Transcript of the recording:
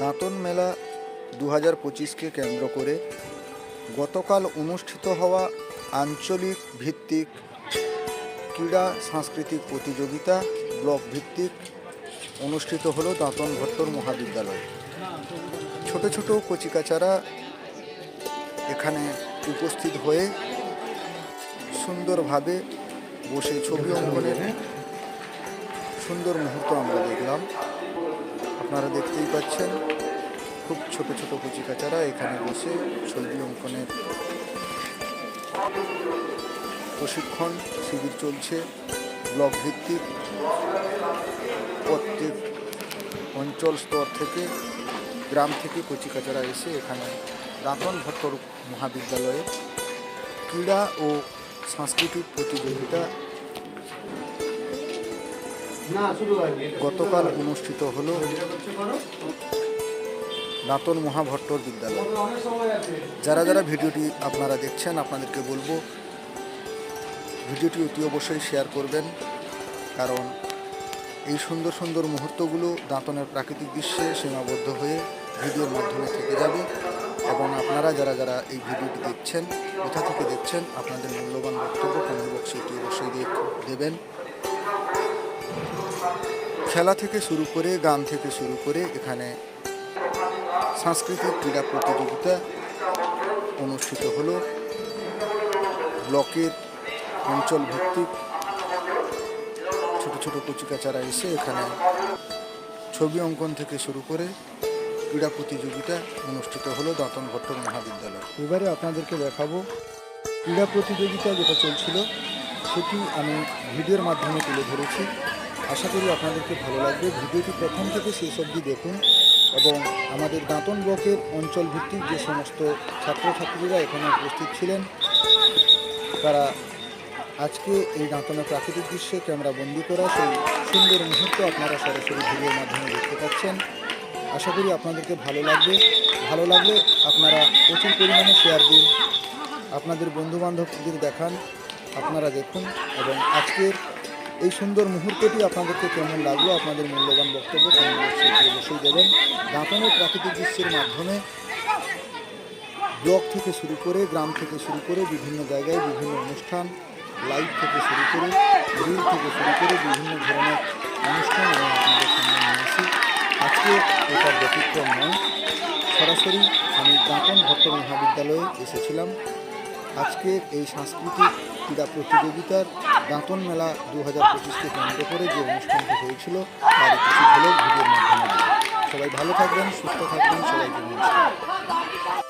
দাঁতন মেলা দু হাজার পঁচিশকে কেন্দ্র করে গতকাল অনুষ্ঠিত হওয়া আঞ্চলিক ভিত্তিক ক্রীড়া সাংস্কৃতিক প্রতিযোগিতা ব্লক ভিত্তিক অনুষ্ঠিত হলো দাঁতন ভট্টর মহাবিদ্যালয়। ছোট ছোট কচিকাচারা এখানে উপস্থিত হয়ে সুন্দরভাবে বসে ছবি অঙ্কনের সুন্দর মুহূর্ত আমরা দেখলাম। আপনারা দেখতেই পাচ্ছেন, খুব ছোট ছোট কচিকাচারা এখানে বসে ছবি অঙ্কনের প্রশিক্ষণ শিবির চলছে ব্লক ভিত্তিক প্রত্যেক অঞ্চল স্তর থেকে গ্রাম থেকে কচিকাচারা এসে এখানে রাতন ভট্টর মহাবিদ্যালয়ে ক্রীড়া ও সাংস্কৃতিক প্রতিযোগিতা গতকাল অনুষ্ঠিত হলো দাঁতন মহাভট্টর বিদ্যালয়। যারা যারা ভিডিওটি আপনারা দেখছেন আপনাদেরকে বলব ভিডিওটি অতি অবশ্যই শেয়ার করবেন কারণ এই সুন্দর সুন্দর মুহূর্তগুলো দাঁতনের প্রাকৃতিক দৃশ্যে সীমাবদ্ধ হয়ে ভিডিওর মাধ্যমে থেকে যাবে এবং আপনারা যারা যারা এই ভিডিওটি দেখছেন কোথা থেকে দেখছেন আপনাদের মূল্যবান বক্তব্য কমেন্ট বক্সে অতি অবশ্যই দেখ- দেবেন। খেলা থেকে শুরু করে, গান থেকে শুরু করে এখানে সাংস্কৃতিক ক্রীড়া প্রতিযোগিতা অনুষ্ঠিত হলো। ব্লকের অঞ্চল ভিত্তিক ছোট ছোট কচিকাচারা এসে এখানে ছবি অঙ্কন থেকে শুরু করে ক্রীড়া প্রতিযোগিতা অনুষ্ঠিত হলো দাঁতন ভট্টর মহাবিদ্যালয়। এবারে আপনাদেরকে দেখাবো ক্রীড়া প্রতিযোগিতা যেটা চলছিল, সেটি আমি ভিডিওর মাধ্যমে তুলে ধরেছি। আশা করি আপনাদেরকে ভালো লাগবে। ভিডিওটি প্রথম থেকে শেষ অবধি দেখুন এবং আমাদের দাঁতন ব্লকের অঞ্চল ভিত্তিক যে সমস্ত ছাত্রছাত্রীরা এখানে উপস্থিত ছিলেন, তারা আজকে এই দাঁতনের প্রাকৃতিক দৃশ্যে ক্যামেরা বন্দি করা সেই সুন্দর মুহূর্ত আপনারা সরাসরি ভিডিওর মাধ্যমে দেখতে পাচ্ছেন। আশা করি আপনাদেরকে ভালো লাগবে। ভালো লাগলে আপনারা প্রচুর পরিমাণে শেয়ার দিন। আপনাদের বন্ধু বান্ধবদের দেখান, আপনারা দেখুন এবং আজকের এই সুন্দর মুহূর্তটি আপনাদেরকে কেমন লাগল? আপনাদের মূল্যবান বক্তব্য কেমন অবশ্যই দেবেন দাঁতনের প্রাকৃতিক দৃশ্যের মাধ্যমে ব্লক থেকে শুরু করে, গ্রাম থেকে শুরু করে, বিভিন্ন জায়গায় বিভিন্ন অনুষ্ঠান, লাইভ থেকে শুরু করে রিল থেকে শুরু করে বিভিন্ন ধরনের অনুষ্ঠান আমি আপনাদের সামনে নিয়ে আসি। আজকে এটার ব্যতিক্রম নয়। সরাসরি আমি দাঁতন ভট্ট মহাবিদ্যালয়ে এসেছিলাম। আজকে এই সাংস্কৃতিক ক্রীড়া প্রতিযোগিতার দাঁতন মেলা দু হাজার পঁচিশকে কেন্দ্র করে যে অনুষ্ঠানটি হয়েছিল, তার কিছু হলেও ভিডিওর মাধ্যমে। সবাই ভালো থাকবেন, সুস্থ থাকবেন, সবাইকে নমস্কার।